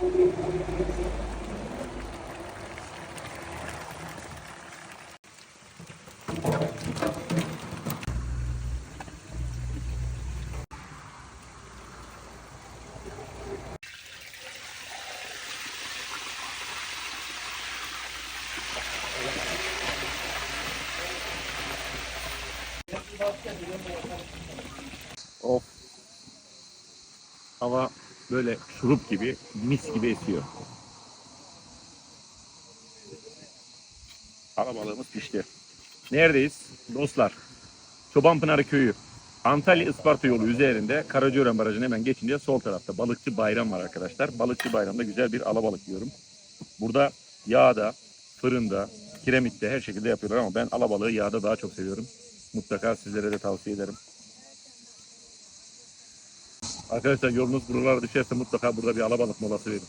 Of. Hava böyle şurup gibi, mis gibi esiyor. Kalabalığımız pişti. Neredeyiz? Dostlar. Çobanpınarı Köyü. Antalya Isparta yolu üzerinde Karacaören Barajı'nın hemen geçince sol tarafta Balıkçı Bayram var arkadaşlar. Balıkçı Bayram'da güzel bir alabalık yiyorum. Burada yağda, fırında, kiremitte her şekilde yapıyorlar ama ben alabalığı yağda daha çok seviyorum. Mutlaka sizlere de tavsiye ederim. Arkadaşlar yolunuz buralara düşerse mutlaka burada bir alabalık molası verin.